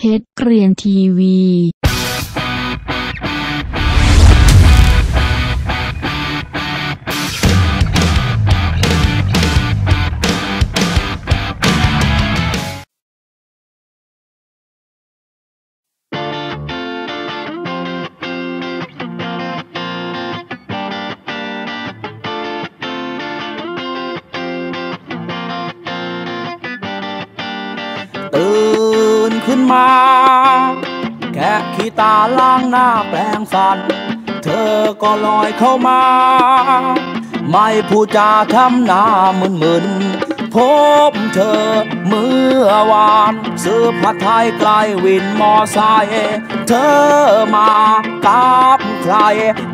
เฮดเกรียนทีวี นมา แกะขี้ตาล้างหน้าแปลงฟัน เธอก็ลอยเข้ามา ไม่พูดจาทำหน้ามึนมึนๆพบเธอเมื่อวานซื้อผัดไทยไกลวินมอไซค์เธอมากับใคร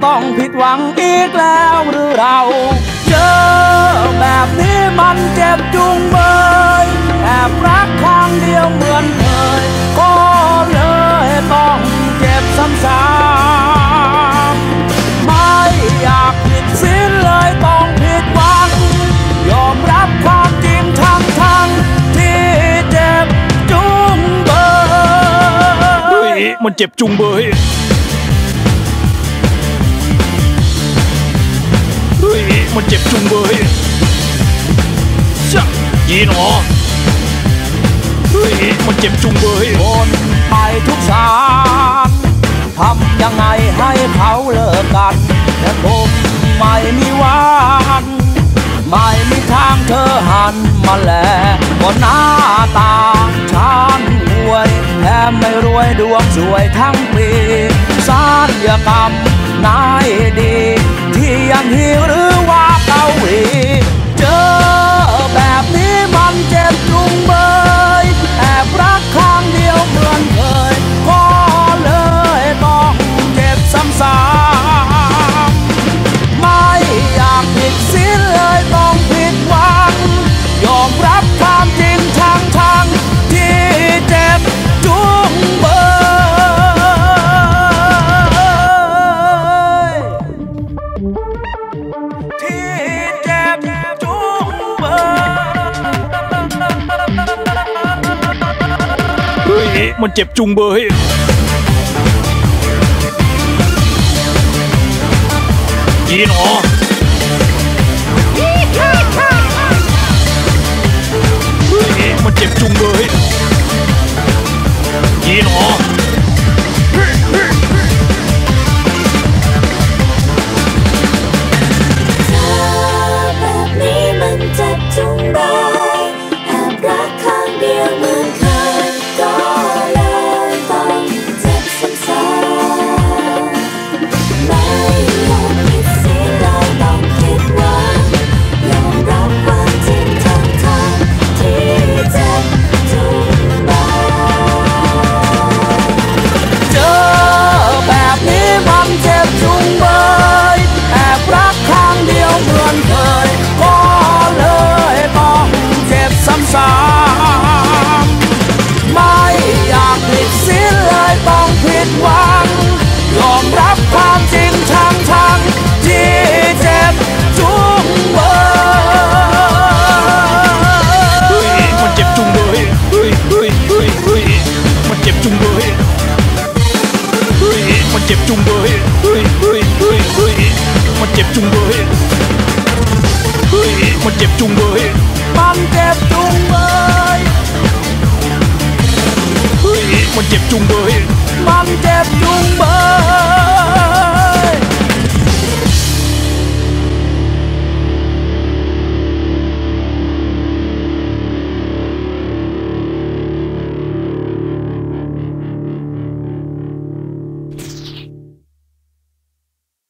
ต้องผิดหวังอีกแล้วหรือเรา เจอแบบนี้มันเจ็บจุงเบย มันเจ็บจุงเบยเฮ้ยมันเจ็บจุงเบยชะยีหนอเฮ้ยมันเจ็บจุงเบยทนไปทุกสารทำยังไงให้เขาเลิกกันแต่ผมไม่มีวันไม่มีทางเธอหันมาแลก็หน้าตาฉัน มไม่รวยดวงสวยทั้งปีสารยกรรมนายดี ที่ยังหิวหรือว่าเกาหลี มันเจ็บจุงเบยยีหนอ มันเจ็บจุงเบยเฮ้ยเฮ้ยเฮ้ยเฮ้ยมัน